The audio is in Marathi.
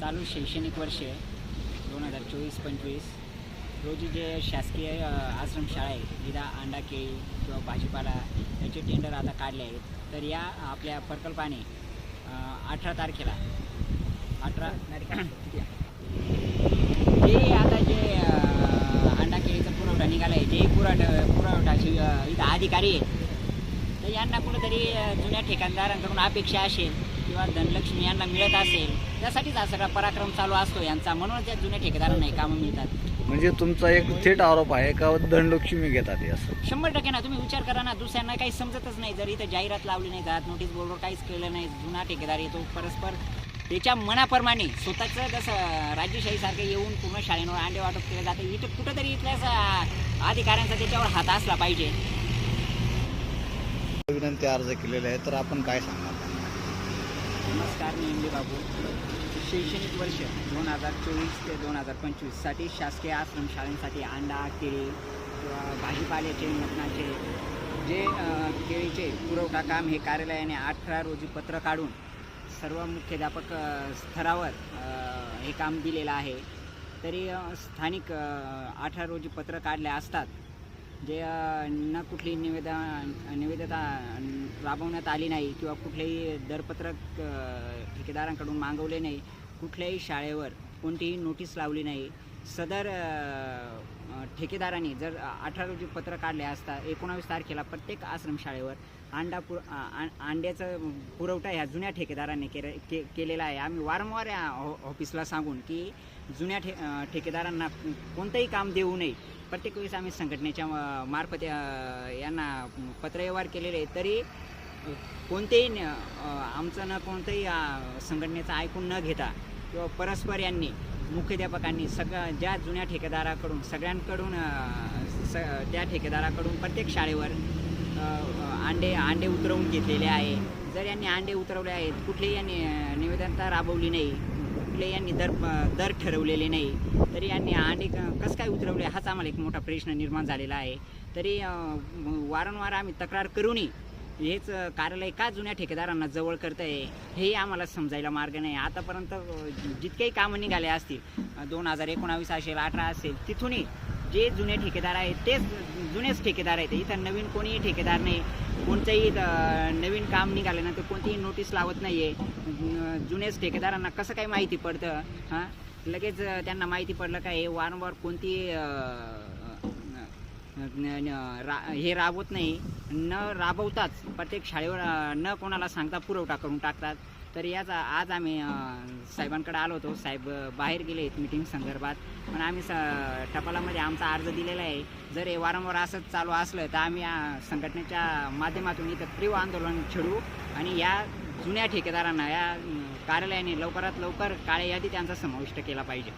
चालू शैक्षणिक वर्ष दोन हजार चोवीस पंचवीस. रोजी जे शासकीय आश्रमशाळा आहे जिदा अंडा केळी किंवा भाजीपाला याचे टेंडर आता काढले आहेत. तर या आपल्या प्रकल्पाने अठरा तारखेला अठरा जे आता जे अंडा केळीचा पुरवठा निघाला आहे जे पुरवठा पुरवठाचे इथं अधिकारी आहेत. तर यांना कुठंतरी जुन्या ठेकाणदारांकडून अपेक्षा असेल किंवा धनलक्ष्मी यांना मिळत असेल त्यासाठीच हा सगळा पराक्रम चालू असतो. यांचा म्हणून त्या जुन्या ठेकेदारांना कामं मिळतात. म्हणजे तुमचा एक थेट आरोप आहे का धनलक्ष्मी घेतात हे असं? शंभर टक्के ना. तुम्ही विचार करा ना दुसऱ्यांना काही समजतच नाही. जर इथं जाहिरात लावली नाही जात नोटीस बोर्डवर काहीच केलं नाही जुना ठेकेदार येतो परस्पर त्याच्या मनाप्रमाणे स्वतःचं जसं राज्यशाहीसारखं येऊन पूर्ण शाळेवर अंडे वाटप केलं जातं इथं कुठंतरी इथल्या स- अधिकाऱ्यांचा त्याच्यावर हात असला पाहिजे. विनंती अर्ज केलेला आहे तर आपण काय सांगणार? नमस्कार मी बाबू. शैक्षणिक वर्ष दोन हजार चोवीस ते दोन हजार पंचवीससाठी शासकीय आश्रमशाळांसाठी अंडा केळी किंवा भाजीपाल्याचे मटणाचे जे केळीचे पुरवठा काम हे कार्यालयाने अठरा रोजी पत्र काढून सर्व मुख्याध्यापक स्तरावर हे काम दिलेलं आहे. तरी स्थानिक अठरा रोजी पत्र काढले असतात. जे न कुठली निवेदा निवेदता राबवण्यात आली नाही किंवा कुठलेही दरपत्रक ठेकेदारांकडून मागवले नाही कुठल्याही शाळेवर कोणतीही नोटीस लावली नाही सदर ठेकेदारांनी जर अठरा रोजी पत्र काढले असता एकोणावीस तारखेला प्रत्येक आश्रमशाळेवर अंडा पुर अ, अंड्याचं पुरवठा ह्या जुन्या ठेकेदारांनी केले के केलेला आहे. आम्ही वारंवार या ऑफिसला सांगून की जुन्या ठे ठेकेदारांना कोणतंही काम देऊ नये. प्रत्येक वेळेस आम्ही संघटनेच्या मार्फत यांना पत्रव्यवहार केलेले आहे. तरी कोणतेही न- आमचं न कोणतंही संघटनेचं ऐकून न घेता किंवा परस्पर यांनी मुख्याध्यापकांनी सगळ्या ज्या जुन्या ठेकेदाराकडून सगळ्यांकडून स त्या ठेकेदाराकडून प्रत्येक शाळेवर अंडे अंडे उतरवून घेतलेले आहे. जर यांनी अंडे उतरवले आहेत कुठलेही यांनी निवेदनता राबवली नाही कुठले यांनी दर दर ठरवलेले नाही तरी यांनी अंडे क- कसं काय उतरवले हाच आम्हाला एक मोठा प्रश्न निर्माण झालेला आहे. तरी वारंवार आम्ही तक्रार करूनही हेच कार्यालय का जुन्या ठेकेदारांना जवळ करतं आहे हेही आम्हाला समजायला मार्ग नाही. आतापर्यंत जितकेही कामं निघाले असतील दोन हजार एकोणावीस असेल अठरा असेल तिथूनही जे जुने ठेकेदार आहेत तेच जुनेच ठेकेदार आहेत. इथं नवीन कोणीही ठेकेदार नाही. कोणतंही नवीन काम निघाल्यानंतर कोणतीही नोटीस लावत नाही आहे जुनेच ठेकेदारांना कसं काय माहिती पडतं हां? लगेच त्यांना माहिती पडलं काय हे वारंवार कोणती रा हे राबवत नाही. न राबवताच प्रत्येक शाळेवर न कोणाला सांगता पुरवठा करून टाकतात. तर याचा आज आम्ही साहेबांकडे आलो होतो. साहेब बाहेर गेले आहेत मिटिंग संदर्भात. पण आम्ही स टपालामध्ये आमचा अर्ज दिलेला आहे. जर हे वारंवार असंच चालू असलं तर आम्ही या संघटनेच्या माध्यमातून इथं तीव्र आंदोलन छेडू आणि या जुन्या ठेकेदारांना या कार्यालयाने लवकरात लवकर काळ्या यादी त्यांचा समाविष्ट केला पाहिजे.